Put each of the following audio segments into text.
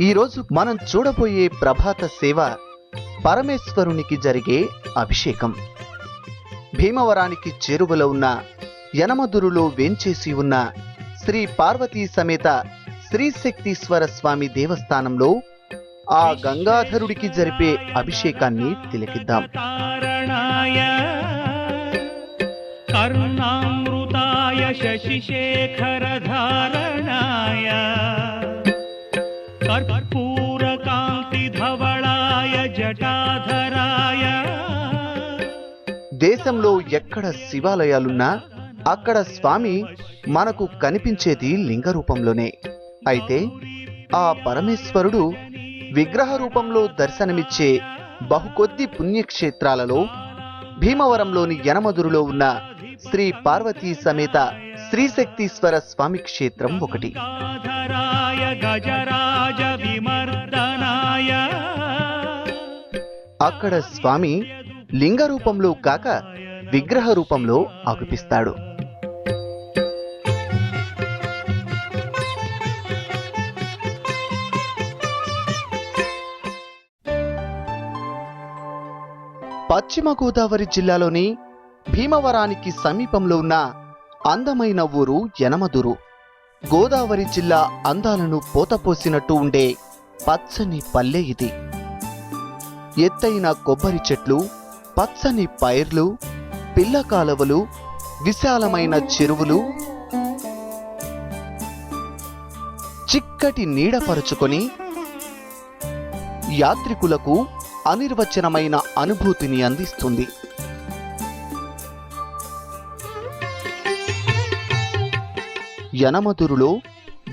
ఈరోజు మనం చూడబోయే ప్రభాత సేవ పరమేశ్వరునికి జరిగే అభిషేకం. భీమవరానికి చేరువలో ఉన్న యనమదురులో వేంచేసి ఉన్న శ్రీ పార్వతీ సమేత శ్రీశక్తీశ్వర స్వామి దేవస్థానంలో ఆ గంగాధరుడికి జరిపే అభిషేకాన్ని తిలకిద్దాం. కరుణామృతాయ శశిశేఖర ధారణాయ దేశంలో ఎక్కడ శివాలయాలున్నా అక్కడ స్వామి మనకు కనిపించేది లింగ రూపంలోనే. అయితే ఆ పరమేశ్వరుడు విగ్రహ రూపంలో దర్శనమిచ్చే బహుకొద్ది పుణ్యక్షేత్రాలలో భీమవరంలోని యనమదురులో ఉన్న శ్రీ పార్వతీ సమేత శ్రీశక్తీశ్వర స్వామి క్షేత్రం ఒకటి. అక్కడ స్వామి లింగ రూపంలో కాక విగ్రహ రూపంలో ఆగుపిస్తాడు పశ్చిమ గోదావరి జిల్లాలోని భీమవరానికి సమీపంలో ఉన్న అందమైన ఊరు యనమదురు. గోదావరి జిల్లా అందాలను పోతపోసినట్టు ఉండే పచ్చని పల్లె ఇది. ఎత్తైన కొబ్బరి చెట్లు పచ్చని పైర్లు పిల్లకాలవలు విశాలమైన చెరువులు చిక్కటి నీడపరుచుకొని యాత్రికులకు అనిర్వచనమైన అనుభూతిని అందిస్తుంది. యనమదురులో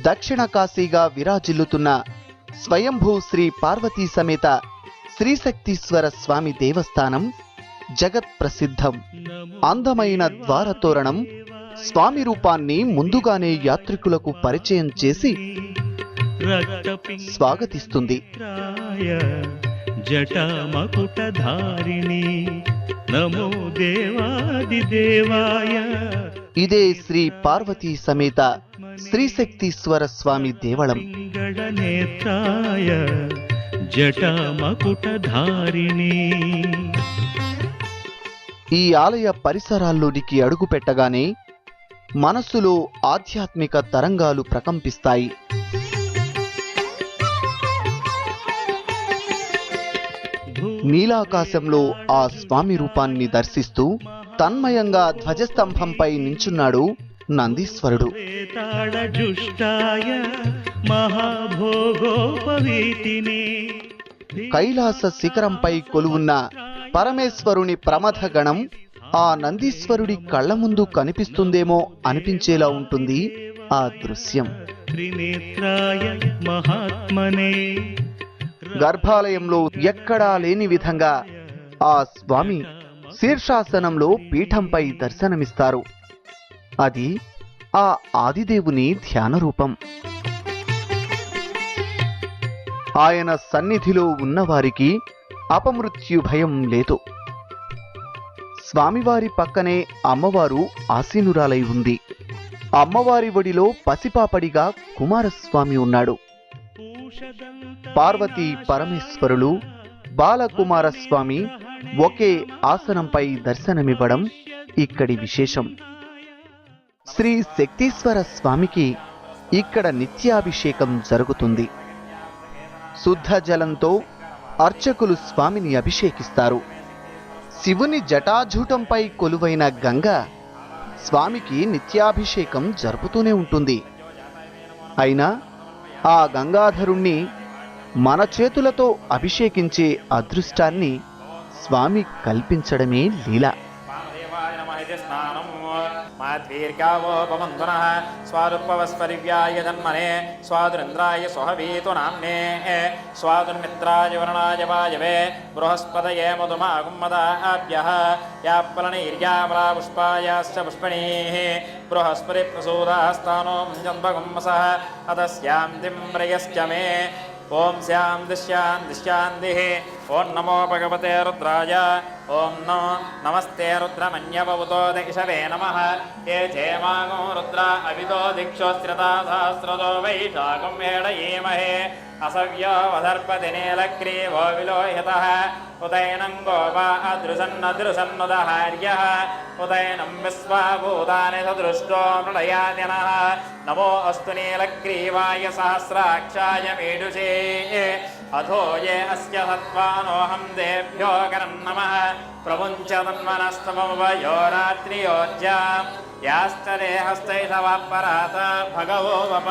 దక్షిణ కాశీగా విరాజిల్లుతున్న స్వయంభూ శ్రీ పార్వతీ సమేత శ్రీశక్తీశ్వర స్వామి దేవస్థానం జగత్ ప్రసిద్ధం అందమైన ద్వారతోరణం స్వామి రూపాన్ని ముందుగానే యాత్రికులకు పరిచయం చేసి స్వాగతిస్తుంది. జటమకుటధారిణి. నమో దేవాదిదేవాయ. ఇదే శ్రీ పార్వతీ సమేత శ్రీశక్తీశ్వర స్వామి దేవళం. జటమకుటధారిణి. ఈ ఆలయ పరిసరాల్లోనికి అడుగు పెట్టగానే మనస్సులో ఆధ్యాత్మిక తరంగాలు ప్రకంపిస్తాయి. నీలాకాశంలో ఆ స్వామి రూపాన్ని దర్శిస్తూ తన్మయంగా ధ్వజస్తంభంపై నించున్నాడు నందీశ్వరుడు. కైలాస శిఖరంపై కొలువున్న పరమేశ్వరుని ప్రమథ గణం ఆ నందీశ్వరుడి కళ్ళ ముందు కనిపిస్తుందేమో అనిపించేలా ఉంటుంది ఆ దృశ్యం. త్రినేత్రాయ మహాత్మనే. గర్భాలయంలో ఎక్కడా లేని విధంగా ఆ స్వామి శీర్షాసనంలో పీఠంపై దర్శనమిస్తారు. అది ఆ ఆదిదేవుని ధ్యాన రూపం. ఆయన సన్నిధిలో ఉన్నవారికి అపమృత్యు భయం లేదు. స్వామివారి పక్కనే అమ్మవారు ఆసీనురాలై ఉంది. అమ్మవారి ఒడిలో పసిపాపడిగా కుమారస్వామి ఉన్నాడు. పార్వతీ పరమేశ్వరులు బాలకుమారస్వామి ఒకే ఆసనంపై దర్శనమివ్వడం ఇక్కడి విశేషం. శ్రీ శక్తీశ్వర స్వామికి ఇక్కడ నిత్యాభిషేకం జరుగుతుంది. శుద్ధ జలంతో అర్చకులు స్వామిని అభిషేకిస్తారు. శివుని జటాజూటంపై కొలువైన గంగ స్వామికి నిత్యాభిషేకం జరుపుతూనే ఉంటుంది. అయినా ఆ గంగాధరుణ్ణి మన చేతులతో అభిషేకించే అదృష్టాన్ని స్వామి కల్పించడమే లీల. వామదేవాయ నమః ఇది స్నానం మాధ్వీర్గావోపమంతునః స్వాదుపవస్పరివ్యాయ జన్మనే స్వాదురింద్రాయ సుహవీతు నామ్నే. స్వాదుర్మిత్రాయ వరుణాయ వాయవే బృహస్పతయే మధుమాగుమ్మదాభ్యः. యాప్పలనైర్యామలా పుష్పాయాశ్చ పుష్పిణీः బృహస్పతి ప్రసూదాస్తానో జన్మగుమ్మసः అతస్యాం దింబ్రయశ్చ మే. ఓం శ్యాం దిశ్యాం దిశ్యాందిః ఓం నమో నో నమస్తే రుద్రమన్యవతో దిశవే నమ. ఏ చేమాగం రుద్ర అవిదో దిక్షోస్త్రతా వైశాఖం వేడయేమహే. असव्यो वदर्पदिनेलग्रीवो विलोहितः उदैनं गोपा अदृशन्नदृशन्नुदहार्यः उदैनं विश्वाभूतानि सदृष्टो मृडयादिनः। नमो अस्तु नीलग्रीवाय सहस्राक्षाय मेडुषे अधो ये अस्य सत्त्वानोऽहं देभ्यो करं नमः నమః ప్రముంచ తన్మనస్తమవయో రాత్రియోజ్యా యాస్తరే హస్తైషవపరాత భగవో వప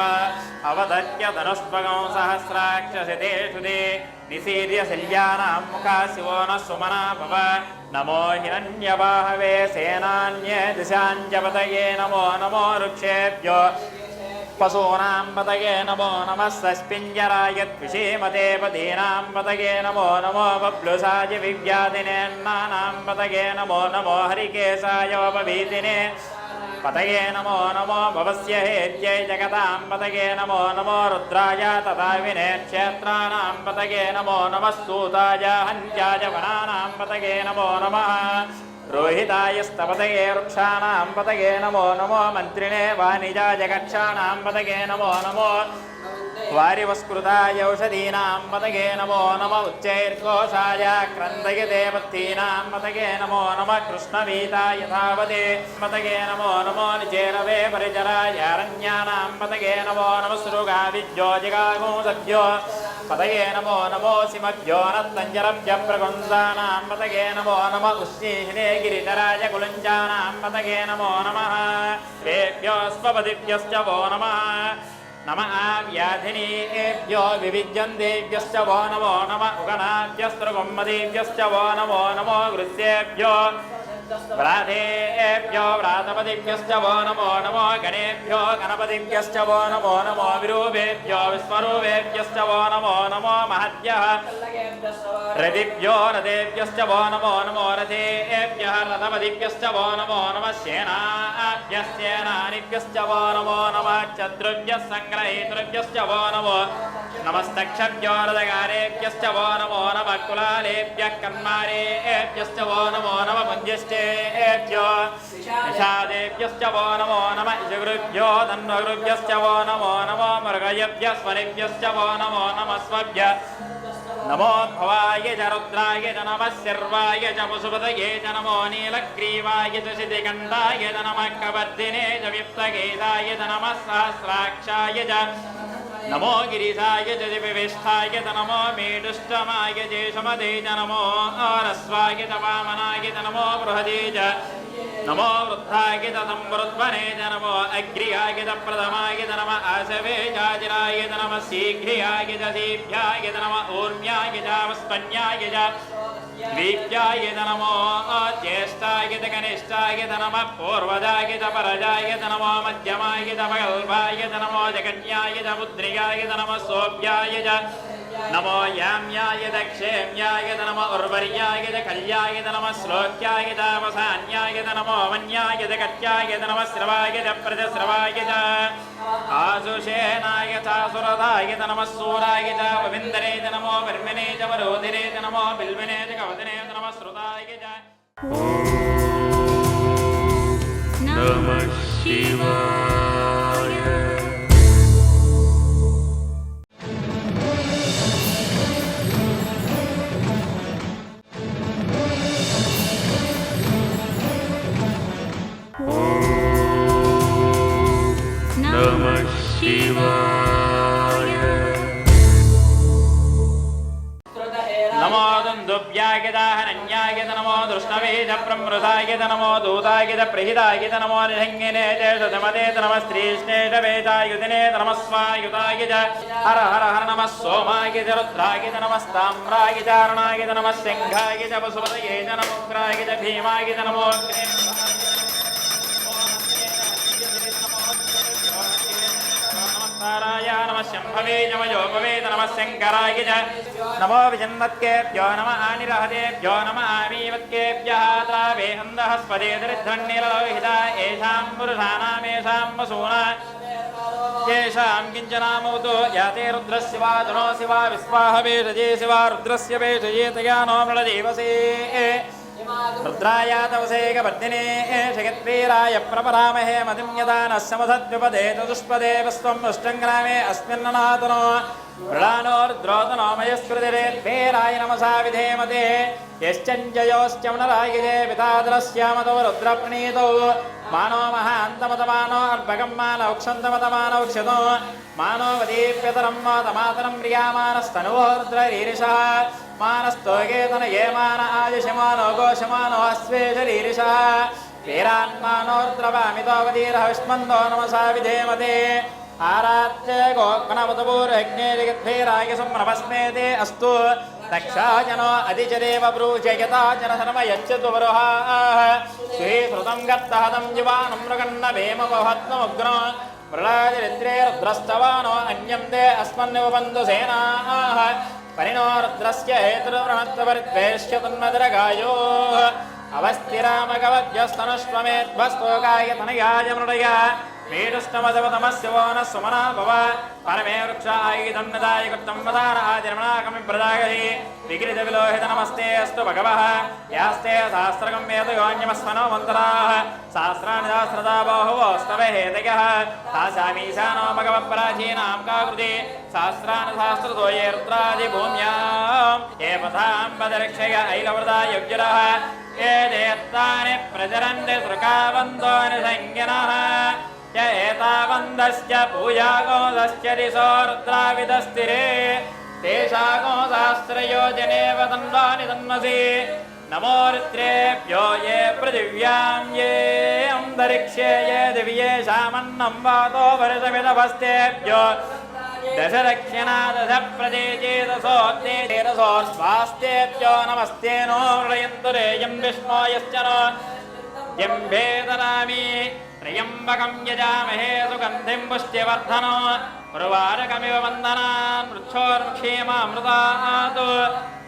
అవదత్య ధనుష్పగం సహస్రాక్షసితేషు తే నిశీర్య శల్యానాం ముఖా శివో న సుమనా భవ నమో హిరణ్యవాహవే సేనాన్యే దిశాంజపతయే నమో నమో వృక్షేభ్యో పశూనాం పతగే నమో నమ సస్పింజరాయ ద్విషీమతే పదీనాం పతగే నమో నమో బబ్లుసాయ వివ్యాధినేన్నానాం పతగే నమో నమో హరికేశాయోపవీతినే పతగే నమో నమో భవస్య హేత్యై జగతాం పతగే నమో నమో రుద్రాయ తథా వినే క్షేత్రాణాం పతగే రోహితాయ స్తపతగే వృక్షాణాం పతగే నమో నమో మంత్రిణే వాణిజాయ గక్షాణాం పతగే నమో నమో వారివస్కృతాయ ఔషధీనాం పతగే నమో నమ ఉచ్చైర్ఘోషాయ క్రందయ దేవతీనాం పతగే నమో నమ కృష్ణవీతాయ ధావతే పతగే నమో నమో నిచేరవే పరిచరాయ అరణ్యానాం పతగే నమో నమ సృగా విద్యోజిగాగో సద్యో పతయే నమో నమో సిమద్యోనత్తంజరభ్య ప్రగుందానాం పతగే నమో నమ ఉష్ణీహినే గిరిధరాజ కులంజానాం పతగే నమో నమ రేభ్యోస్వపదిభ్యశ్చ వో నమ నమ వ్యాధినీభ్యో వివిద్యందేభ్యశ్చ వో నమో నమ ఉగణాభ్యస్త్రగొమ్మదేభ్యశ్చ వో నమో నమో వృత్యేభ్యో వ్రాతేభ్యో వ్రాతపతిభ్యశ్చ వో నమో నమో గణేభ్యో గణపతిభ్యశ్చ వో నమో నమో విరూపేభ్యో విశ్వరూపేభ్యశ్చ వో నమో నమో మహద్య రథిభ్యో రథేభ్యశ్చ వో నమో నమో రథేభ్య రథపతిభ్యశ్చ వో నమో నమ సేనాభ్యసేనానిభ్యశ్చ వో నమో నమ చద్రుభ్య సంగ్రహేతృభ్యశ్చ నమో నమస్తక్షభ్యో రథగారేభ్యశ్చ నమో నమ కులాలేభ్య కన్మారేభ్యశ్చ నమో నమ పుంజశ్చే नमः पुञ्जिष्टेभ्यो निषादेभ्यश्च वो नमो नमः इषगुरुभ्यो तन्वगुरुभ्यश्च वो नमो नमो मृगयभ्यः स्वनिभ्यश्च वो नमो नमः स्वभ्यः नमो भवाय च रुद्राय च नमः सर्वाय च पशुपतये च नमो नीलग्रीवाय च शितिकण्ठाय च नमः कवर्धिने च विप्तगेदाय च नमः सहस्राक्षाय च నమో గిరిశాయ జదివివేష్టాయ నమో మేడుష్టమాయ జేషమదేజ నమో రస్వాయ వామనాయ నమో బృహదేజ నమో వృద్ధాగిత సంవృద్వనేజ నమో అగ్రియాగిత ప్రథమాగిత నమ ఆశవేజాజిరాగిత నమ శీఘ్రియాగిత సీభ్యాగిత నమ ఊర్మ్యాగిజ వస్పన్యాగిజ దీప్యాగిత నమో తే नमः आशवे चाजिराय च नमः शीघ्र्याय च सीभ्याय च नमः ऊर्म्याय च वस्पन्याय च द्वीप्याय च नमो ज्येष्ठाय च कनिष्ठाय च नमः पूर्वजाय च परजाय च नमो मध्यमाय च पगल्भाय च नमो जगन्याय च पुद्रियाय च नमः सोऽभ्याय च नमो याम्याय च क्षेम्याय च नमो उर्वर्याय च कल्याय च नमः श्लोक्याय च वसान्याय च नमो वन्याय च कट्याय च नमः श्रवाय च प्रजस्रवाय च आशुषेनाय च सुरदाय च नमः सूराय च वविन्दरे च नमो वर्मिने च वरोधिरे च नमो बिल्विने च कवदने च नमः श्रुताय Namah Shivaya. ವೇದಾಗಿದ ನಮೋ ದೂತಾಗಿದ ಪ್ರಹಿತಾಗಿದ ನಮೋ ನಿಷಂಗಿನೇ ಚೇಷಮದೇತ ನಮ ಸ್ತ್ರೀಷ್ಣೇಷ ವೇದಾಯುಧಿನೇ ನಮಸ್ವಾಯುತಾಗಿಜ ಹರ ಹರ ಹರ ನಮ ಸೋಮಾಗಿಜ ರುದ್ರಾಗಿಜ ನಮಸ್ತಾಮ್ರಾಗಿಜ ಅರುಣಾಗಿಜ ನಮ ಸಿಂಹಾಗಿಜ ವಸುಪದಯೇಜ ನಮೋಗ್ರಾಗಿಜ ಭೀಮಾಗಿಜ ನಮೋ नमः शम्भवे नमः योगवे नमः शङ्कराय च नमो विजन्मत्केभ्यो नमः आनिरहतेभ्यो नमः आमीवत्केभ्यः द्रावे अन्धहस्पदे दरिध्वन्निलोहिता येषां पुरुषाणामेषां वसूना येषां किञ्चनामवतो याते रुद्रस्य वा धुनोऽसि वा विस्वाहवेषजे शिवा रुद्रस्य वेषये तया नो मृळदेवसे रुद्राय तवसेकवर्धिने जगद्वीराय प्रपरामहे मतिं यदा नः समसद्विपदे चतुष्पदे विश्वम् अष्टङ्ग्रामे अस्मिन्ननातनो మృళానోర్ద్రోతనోమయస్కృతిరేద్భేరాయ నమసా విధేమతే యశ్చంజయోశ్చమనరాయుజే పితాదరశ్యామతో రుద్రప్రణీతో మానో మహాంతమతమానోర్భగం మానౌక్షంతమతమానౌక్షతో మానోవదీప్యతరం మాతమాతరం ప్రియామానస్తనువోర్ద్రీరిష మానస్తోకేతన ఏ మాన ఆయుషమానో గోషమానో అశ్వేషరీరిష వీరాన్మానోర్ద్రవామితోవదీరహవిష్మందో నమసా విధేమతే आयुषमानो घोषमानो अश्वे शरीरिषः वीरान्मानोर्द्रवामितोपदीरः विष्मन्दो नमसा विधेमते आरात्य गोग्नवतपूर्यज्ञे जगद्भीराय सुम्नभस्मेते अस्तु दक्षाजनो अधिचदेव ब्रूजयता जनधर्मयच्छतु वरुहाः श्रीश्रुतं गत्तहतं युवानं मृगन्न भीमवहत्नमुग्नो मृळाचरित्रे रुद्रस्तवानो अन्यं ते अस्मन्निवबन्धु सेनाः परिणो रुद्रस्य हेतुर्वृणत्वपरिद्वेष्य तन्मदरगायोः अवस्थिरामगवद्यस्तनुष्वमेध्वस्तोकाय तनयाय मृडय వేణుస్తమదమతమశివన సుమనా భవ పరమే వృక్షాయుధం నదాయకృత్తం వదాన ఆదిరమణాకమి ప్రదాయే విగిరిత విలోహిత నమస్తే అస్తు భగవః యాస్తే శాస్త్రగం వేద యోన్యమస్మనో మంతరాః శాస్త్రాని శాస్త్రదా బాహువోస్తవ హేతయః తాసామీశానో భగవ ప్రాచీనాం కాకృతి శాస్త్రాని శాస్త్రతో ఏర్త్రాది భూమ్యాం ఏ పథాం పదరక్షయ సృకావంతో నిసంజ్ఞనः य एतावन्दस्य पूजागोदस्य दिशो रुद्राविदस्तिरे तेषागोदास्त्रयोजनेव तन्वानि तन्मसि नमो रुद्रेभ्यो ये पृथिव्यां ये अन्तरिक्षे ये दिव्येषामन्नं वातो वर्षमिदभस्तेभ्यो दशदक्षिणा दश प्रदेचेतसोऽग्ने चेतसोऽस्वास्तेभ्यो नमस्ते नो हृदयन्तु रेयं विष्णो यश्च नो यं वेदनामि त्र्यम्बकं यजामहे सुगन्धिं पुष्टिवर्धनो प्रवारकमिव वन्दनान् वृक्षोर्मुक्षेमामृतात्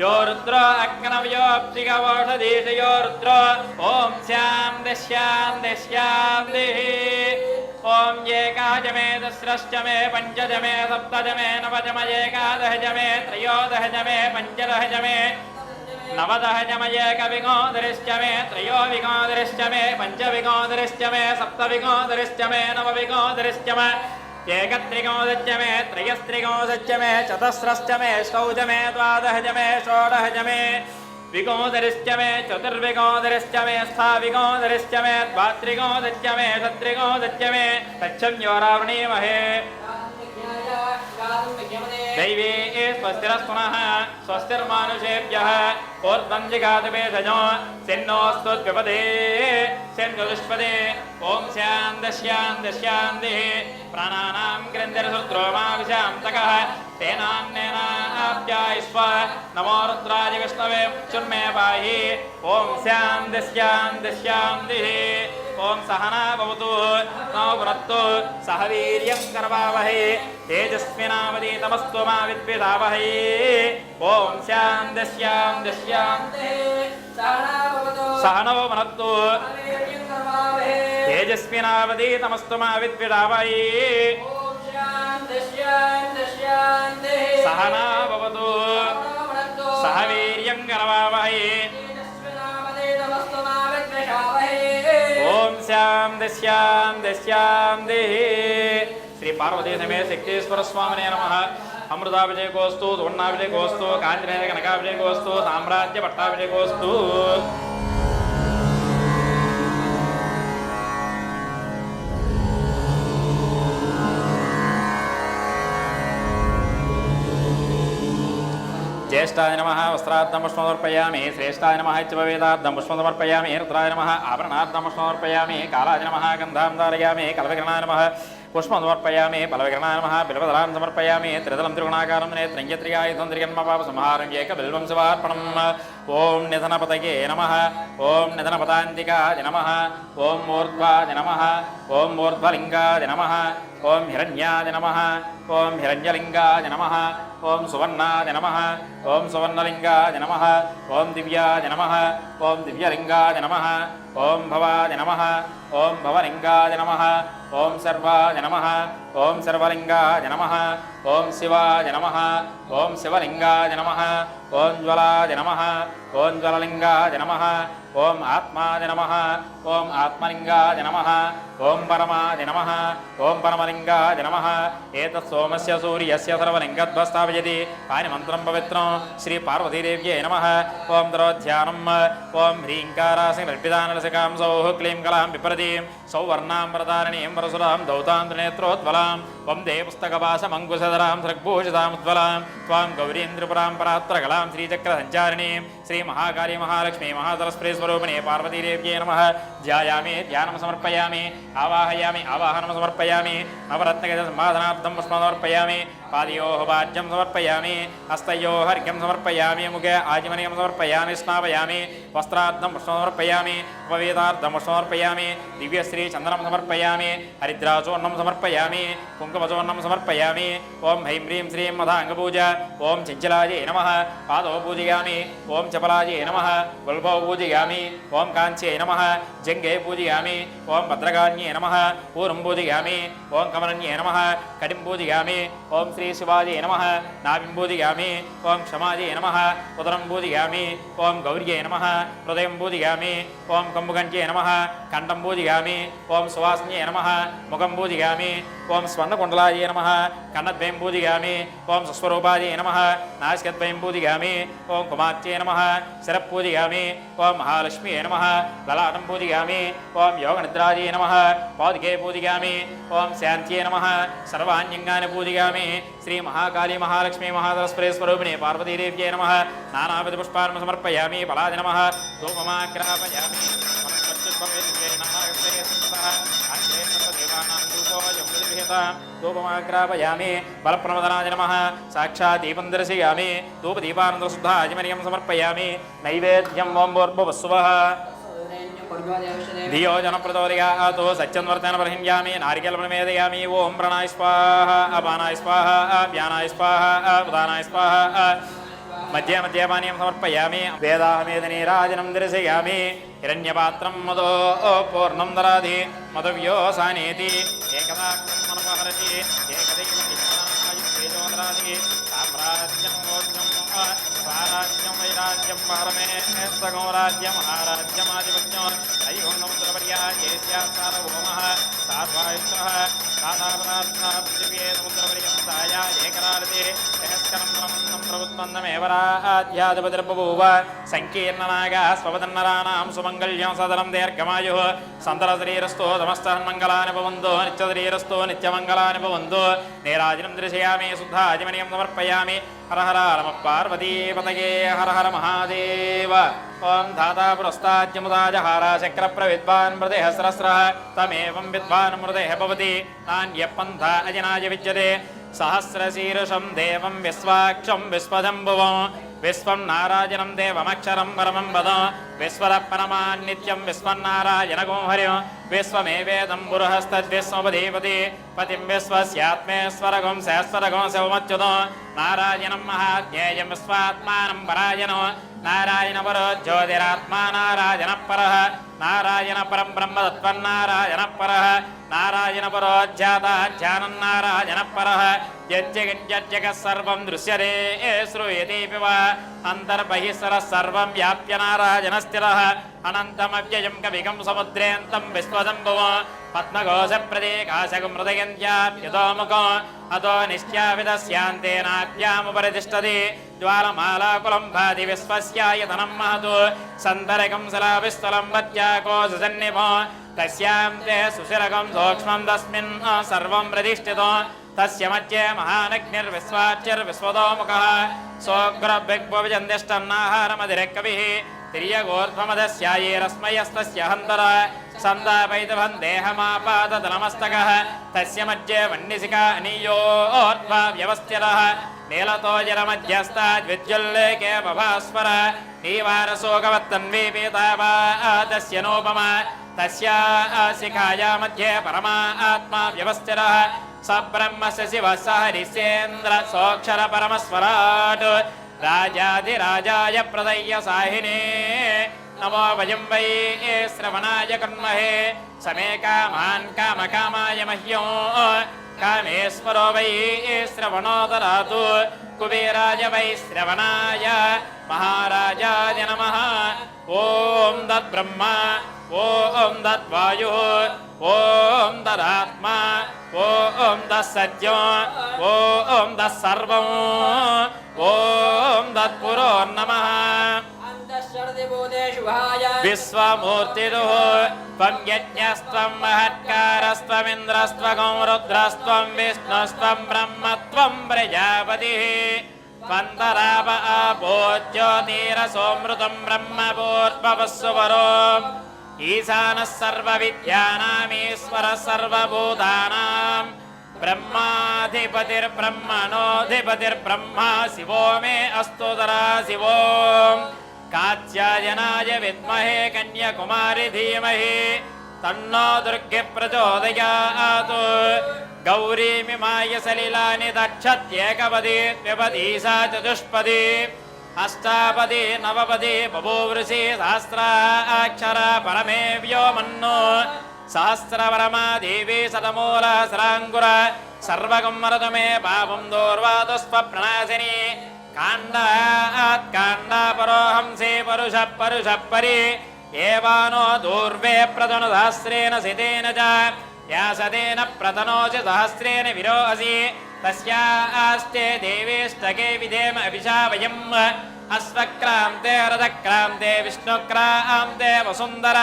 यो रुद्र अग्नव्योऽप्सिकवोषधीशयो रुद्र ॐ स्यां दिश्यां दिश्यां दिः ॐ एकादशमे दशरश्चमे पञ्चदशमे सप्तदशमे नवदशमे एकादशमे त्रयोदशमे पञ्चदशमे नवज म एकादश मे नवदः त्रयो विगोदरिश्च मे पञ्चविगोदरिश्च मे सप्तविगोदरिश्च मे नवविगोदरिश्च मे एकत्रिगोदश्च मे त्रयस्त्रिगोदश्च मे चतस्रश्च मे षौज मे द्वादश मे षोडश मे विगोदरिश्च मे चतुर्विगोदरिश्च मे स्थाविगोदरिश्च मे द्वात्रिगोदश्च मे षत्रिगोदश्च मे तच्छन्योरावृणीमहे दैवे स्वस्तिरस्तुनः स्वस्तिर्मानुषेभ्यः ऊर्ध्वञ्जिघातुभेषजो सिन्नोऽस्तुद्विपदे सिन्धुदुष्पदे ॐ स्यान्दस्यान्दस्यान्दिः प्राणानां ग्रन्थिरसुद्रोमाविशान्तकः तेनान्येनाप्यायस्व नमो रुद्राय विष्णवे चुन्मे पाहि। ॐ स्यान्दस्यान्दस्यान्दिः ఓం సహనాభవతు భవతు. నవరత్తు సహ వీర్యం కర్వావహే. తేజస్వినావతి తమస్తు మా విద్విషావహే ఓం శ్యాం దశ్యాం దశ్యాం సహనో మనత్తు తేజస్వినావతి తమస్తు మా విద్విషావహే సహనా సహ వీర్యం కర్వావహే. దశ్యాం దశ్యాం దేహి శ్రీ పార్వతీ సమే శక్తేశ్వర స్వామినే నమ అమృతాభిషేకోస్తు సువర్ణాభిషేకోస్తు కాంతినేయ కనకాభిషేకోస్తు సామ్రాజ్య పట్టాభిషేకోస్తు శ్రేష్టాయ నమ. వస్త్రార్థం పుష్పం సమర్పయామి శ్రేష్ఠాయ నమ ఇత్యవేదార్థం పుష్పం సమర్పయామి రుద్రాయ నమ ఆభరణార్థం పుష్పం సమర్పయామి కాలాయ నమ గంధాం ధారయామి. కలవిగ్రహాయ నమ పుష్పం సమర్పయామి బలవిగ్రహాయ నమ బిల్వదలాన్ని సమర్పయామి. త్రిదలం త్రిగుణాకారం నేత్రంజత్రియాయుధం త్రిగన్మ పాప సంహారం ఏక బిల్వం శివార్పణం. ఓం నిధనపతయే నమ. ఓం నిధనపదాంతికాది నమ. ఓం మూర్ధ్వాది నమ. ఓం మూర్ధ్వలింగాది నమ. ఓం హిరణ్యాది నమ ఓం హిరణ్యలింగాయ నమ ఓం సువర్ణాది నమ ఓం సువర్ణలింగాయ నమ ఓం దివ్యాది నమ ఓం దివ్యలింగాయ నమ ఓం భవాది నమ ఓం భవలింగాయ నమ ఓం సర్వాది నమ ఓం సర్వలింగాయ నమ ఓం శివాయ నమ ఓం శివలింగాయ నమ ఓం జ్వలాయ నమ ఓం జ్వలలింగాయ నమ ఓం ఆత్మాయ నమ ఓం ఆత్మలింగాయ నమ ఓం పరమాయ నమ ఓం పరమలింగాయ నమ. ఏత సోమస్య సూర్యస్య సర్వలింగద్వస్థాపయతి. పాని మంత్రం పవిత్రం శ్రీ పార్వతీదేవ్యే నమ. ఓం ద్రోధ్యానం ఓం హ్రీంకారాసి నిర్పిదానలసికాం సౌః క్లీం కలాం విప్రదీం సౌవర్ణాం ప్రదారణీం పరశురాం దౌతాంధ్రనేత్రోజ్వలాం వందే పుస్తకవాసమంకుశధరాం సృగ్భూషితాముజ్వలాం త్వాం గౌరీం త్రిపురాం పరాత్రకలాం శ్రీ మహాకాళీ మహాలక్ష్మి మహాదలస్ప్రేస్వరూపిణే పార్వతీదేవ్యే నమ. ధ్యాయామి ధ్యానం సమర్పయామి ఆవాహయామి ఆవాహనం సమర్పయామి నవరత్నగజ సంపాదనార్థం పుష్పం సమర్పయామి पादयोः वाद्यं समर्पयामि हस्तयोः अर्घ्यं समर्पयामि मुखे आजिमनीयं समर्पयामि स्नापयामि वस्त्रार्थं पुष्पं समर्पयामि उपवेदार्थं पुष्पं समर्पयामि दिव्यश्रीचन्दनं समर्पयामि हरिद्राचूर्णं समर्पयामि कुङ्कुमचूर्णं समर्पयामि ॐ हैं ह्रीं श्रीं मधाङ्गपूजा ॐ चिञ्चलायै नमः पादौ पूजयामि ॐ चपलायै नमः गुल्भौ पूजयामि ॐ काञ्च्यै नमः जङ्गे पूजयामि ॐ भद्रकान्ये नमः पूर्वं पूजयामि ॐ कमलन्ये नमः कटिं पूजयामि ॐ श्रीशिवायै శ్రీ శివాజీ నమ. నాభింబూదిగామి. ఓం క్షమాజీ నమ. ఉదరం ఉదరంబూదిగామి. ఓం గౌర్యే నమ. హృదయం బూదిగామి ఓం కంబుగంజే నమ. కండం కండంబూదిగామి ఓం సువాసన్యే నమ. ముఖం ముఖంబూదిగామి. ఓం స్వర్ణకుండలాయ నమ. కన్నద్వయం పూజయామి ఓం సుస్వరూపాయ నమ. నాసికద్వయం పూజయామి ఓం కుమార్తె నమ. శరప్ పూజయామి ఓం మహాలక్ష్మీ నమ. లలాటం పూజయామి ఓం యోగనిద్రాయ నమ. పాదుకే పూజయామి ఓం శాంత్యే నమ. సర్వాన్యంగాని పూజయామి శ్రీ మహాకాళీ మహాలక్ష్మీ మహాదరస్పరే స్వరూపిణి పార్వతీదేవ్యే నమ. నానాపతి పుష్పాలను సమర్పయామి. బలాది నమ. ధూపమాగ్రాపయామి. నమ. బలప్రమదనాయ నమ. సాక్షాత్ దీపం దర్శయామి ధూపదీపానందశుద్ధాజమనీయం సమర్పయామి. నైవేద్యం ఓం భూర్భువస్వ ధియో జనప్రచోదయాతో సత్యన్వర్తన ప్రహింయామి నారికేలమేదయామి ఓం ప్రణాయ స్వాహ అపానాయ స్వాహ వ్యానాయ స్వాహ ఉదానాయ స్వాహ మధ్య మధ్యపానీయం సమర్పయామి వేదాహమేదనీరాజనం దర్శయామి హిరణ్యపాత్రం మదో పూర్ణం దరాధి మధవ్యోసానేతి ఏకదా మనపహరతి సామ్రాజ్యం మోక్షం స్వరాజ్యం వైరాజ్యం పరమే సగం రాజ్యం మహారాజ్యమాధిపత్యం దైవం సార్వభౌమ సార్వాయుష సాధారణార్థ పృథివే సముద్రపర్యంతాయ ఏకరారతే సహస్కరం సంకీర్ణనాగా స్వపదన్నరాణాం సుమంగళ్యం సదనం దీర్ఘమాయు సంతరశరీరస్థో సమస్తన్మంగళాని భవంతు నిత్యశరీరస్థో నిత్యమంగళాని భవంతు నీరాజనం దర్శయామి శుద్ధాజమనీయం సమర్పయామి హర హర నమ పార్వతీపతయే హర హర మహాదేవ ఓం ధాతా పురస్తాద్యముదాజహార చక్ర ప్రవిద్వాన్ మృదేహ సహస్ర తమేవం విద్వాన్ మృదేహ భవతి నాణ్యపంథ అజనాయ విద్యతే సహస్రశీర్షం దేవం విశ్వాక్షం విశ్వదంభువం విశ్వం నారాయణం దేవమక్షరం పరమం వద విశ్వర పరమాన్నిత్యం విశ్వన్నారాయణగో హరిం. విశ్వమేవేదం బురహస్తద్విశ్వపదేపతి పతిం విశ్వస్యాత్మేశ్వరగం శాశ్వరగం శివమచ్యుతం. నారాయణం మహాధ్యేయం స్వాత్మానం పరాయణో నారాయణ పరో జ్యోతిరాత్మా నారాయణ పర నారాయణ పరం బ్రహ్మదత్వన్నారాయణ పర నారాయణ పరోజ్జాతాజ్ఞానం నారాయణ పర యజ్జగజ్జగ సర్వం దృశ్యతే శ్రూయతేపి వా అంతర్బహిస్సర సర్వం వ్యాప్య నారాయణ స్థిర అనంతమవ్యయం కవికం సముద్రేంతం విశ్వదంభవ పద్మఘోష ప్రదేకాశకం హృదయంత్యాప్యతోముఖం అతో నిశ్చావిదస్యాంతేనాభ్యాముపరితిష్టతి జ్వాలమాలాకులం భాతి విశ్వస్యాయతనం మహతు సంతరకం శలాభిస్థలం వత్యాకోశన్నిభో తస్యాం తే సుశిరకం సూక్ష్మం తస్మిన్ సర్వం ప్రతిష్ఠితో తస్య మధ్యే మహానగ్నిర్విశ్వాచ్యర్విశ్వతోముఖः సోగ్రభిగ్భవిజందిష్టన్నాహారమధిరక్కవిः తిర్యగోర్ధ్వమదస్యాయేరస్మయస్తస్య హంతర సందాపైతభం దేహమాపాదతలమస్తకः తస్య మధ్యే వన్నిసికా అనీయోర్ధ్వ వ్యవస్థిరः. నీలతోజరమధ్యస్తాద్విద్యుల్లేకే బభాస్వర నీవారశోకవత్తన్వీపీతావా తస్య నోపమ. తస్యా శిఖాయా మధ్యే పరమాత్మా వ్యవస్థిరः. సబ్రహ్మ శివ సహరిసేంద్ర సోక్షర పరమస్వరాట్. రాజాధిరాజాయ ప్రదయ్య సాహినే. నమో వయం వై శ్రవణాయ కర్మహే. సమే కామాన్ కామకామాయ మహ్యం. కామేశ్వరో వై శ్రవణోదరాతు. కుబేరాయ వై శ్రవణాయ. మహారాజాయ నమ. ఓం దద్బ్రహ్మ ఓం దద్వాయు ఓం దరాత్మ ఓం దత్సత్యం ఓం దత్సర్వం ఓం దత్పురో నమ. విశ్వమూర్తిరు త్వం యజ్ఞస్త్వం మహత్కారస్త్వమింద్రస్త్వగం రుద్రస్త్వం విష్ణుస్త్వం బ్రహ్మత్వం ప్రజాపతి. పంతరాప ఆపోజ్యోతిరసోమృతం బ్రహ్మభూర్భవస్సువరో ज्योतिरसोऽमृतं ब्रह्मपूर्ववस्सुवरो ईशानः सर्वविद्यानामीश्वरः सर्वभूतानां ब्रह्माधिपतिर्ब्रह्मणोऽधिपतिर्ब्रह्मा शिवो मे अस्तु दरा शिवो कात्यायनाय विद्महे कन्याकुमारि धीमहि तन्नो दुर्गे प्रचोदयात् गौरीमिमाय सलिलानि दक्षत्येकपदी द्विपदी सा चतुष्पदी अष्टापदी नवपदी बभूवृषि सहस्राक्षरा परमे व्योमन्नो सहस्रपरमा देवी शतमूलसराङ्कुर सर्वगं मे पापं दोर्वादस्वप्रणाशिनी काण्डात् काण्डापरोहंसे परुषः परुषः परि एवानो दूर्वे प्रतनुसहस्रेण सितेन च यासतेन प्रतनोच सहस्रेण विरोहसि तस्यास्ते देवेष्टके विधेम अभिषा वयम् अश्वक्रान्ते रथक्रान्ते विष्णुक्रान्ते वसुन्धर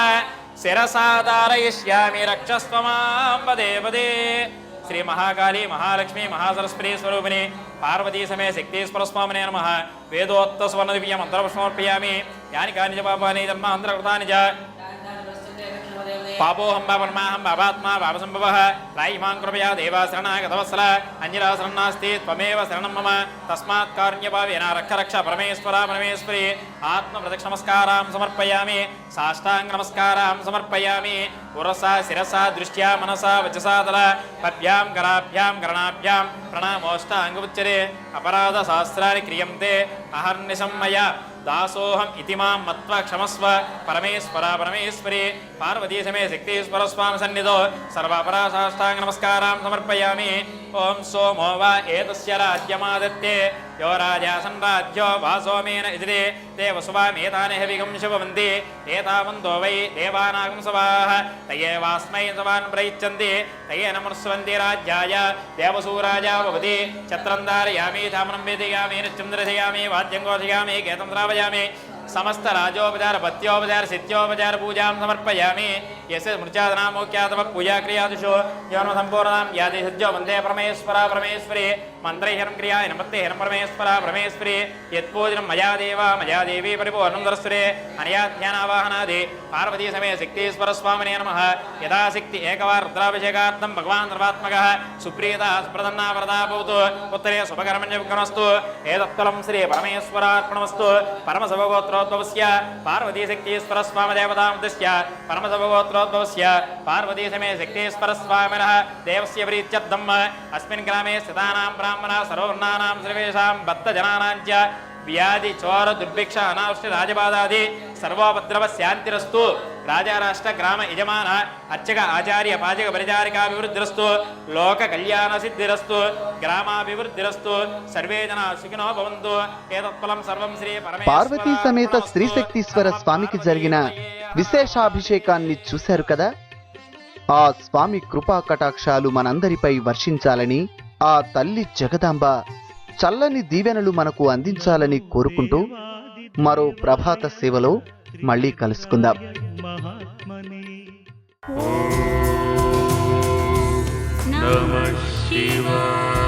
शिरसा धारयिष्यामि रक्षस्व मां पदे पदे శ్రీ మహాకాళి మహాలక్ష్మి మహాసరస్వతి స్వరూపిణి పార్వతీ సమయ శక్తి స్వరస్వామినే నమ వేదోత్త స్వర్ణ దివ్యం అంతరపుష్మర్పయామి యాని కాని చ పాపాని జన్మ అంతరకృతాని చ పాపోహం పాపన్మాహం పాపాత్మా పాపసంభవ రాయిమాం కృపయా దేవాశరణాగతవత్సల శరణాగతవత్సల నాస్తి త్వమేవ శరణం మమ తస్మాత్ కారుణ్యభావేన రక్ష రక్ష పరమేశ్వర పరమేశ్వరి ఆత్మ ప్రదక్ష నమస్కారాం సమర్పయామి సాష్టాంగ నమస్కారాం సమర్పయామి పురసా శిరసా దృష్ట్యా మనసా వచసాదల పద్భ్యాం కరాభ్యాం కరణాభ్యాం ప్రణామోష్టాంగముచ్చరే అపరాధ శాస్త్రాన్ని క్రియంతే అహర్నిశం మయ దాసోహం ఇతి మాం మత్వ క్షమస్వ పరమేశ్వర పరమేశ్వరి పార్వతీ సమే శక్తీశ్వర స్వామి సన్నిధో సర్వాపరాశాష్టాంగ నమస్కారం సమర్పయామి ఓం సోమో వా ఏతస్య రాజ్యమాదత్తే యో రాజాసన్ రాజ్యో వాసోమేన ఇదిరే తే వసువామేతాని హవిగం శుభవంతి ఏతావంతో వై దేవానాగం సవాః తయేవాస్మై సవాన్ ప్రయిచ్చంతి తయేన మనుస్వంతి రాజ్యాయ దేవసూరాజా భవతి ఛత్రం ధారయామి ధామనం వేదయామి నిత్యం దర్శయామి వాద్యం ఘోషయామి గీతం శ్రావయామి సమస్త రాజోపచార పత్యోపచార సిత్యోపచార పూజాం సమర్పయామి. యస్య స్మృత్యాదనామోఖ్యాతమ పూజా క్రియాదిషు యోన సంపూర్ణాం యాది సత్యో వందే పరమేశ్వర పరమేశ్వరి మంత్రైహరం క్రియా నమత్తేహరం పరమేశ్వర పరమేశ్వరి యత్పూజనం మయా దేవ మయా దేవీ పరిపూర్ణం దరస్వరే అనయా ధ్యానావాహనాది పార్వతీ సమయ శక్తీశ్వర స్వామినే నమ యథాశక్తి ఏకవార రుద్రాభిషేకార్థం భగవాన్ సర్వాత్మక సుప్రీత సుప్రదన్నా వరదా భవతు ఉత్తరే శుభకర్మణ్య విఘ్నమస్తు ఏదత్తలం శ్రీ పరమేశ్వరార్పణమస్తు పరమశివగోత్రోద్భవస్య పార్వతీ శక్తీశ్వర స్వామి దేవతాముద్దిశ్య పరమశివగోత్రోద్భవస్య పార్వతీ సమయ శక్తీశ్వర స్వామినః దేవస్య ప్రీత్యర్థం అస్మిన్ గ్రామే స్థితానాం బ్రాహ్మణ సర్వవర్ణానాం సర్వేషాం భక్తజనానాం చ వ్యాధి చోర దుర్భిక్ష అనావృష్టి రాజబాధాది సర్వోపద్రవ శాంతిరస్తు రాజారాష్ట్ర గ్రామ యజమాన అర్చక ఆచార్య పాచక పరిచారికాభివృద్ధిరస్తు లోక కళ్యాణ సిద్ధిరస్తు గ్రామాభివృద్ధిరస్తు సర్వే జన సుఖినో భవంతు ఏతత్ఫలం సర్వం శ్రీ పరమేశ్వరార్పణమస్తు. పార్వతీ సమేత శ్రీశక్తీశ్వర స్వామికి జరిగిన విశేషాభిషేకాన్ని చూశారు కదా? ఆ స్వామి కృపా కటాక్షాలు మనందరిపై వర్షించాలని ఆ తల్లి జగదాంబ చల్లని దీవెనలు మనకు అందించాలని కోరుకుంటూ మరో ప్రభాత సేవలో మళ్ళీ కలుసుకుందాం. నమ శివాయ.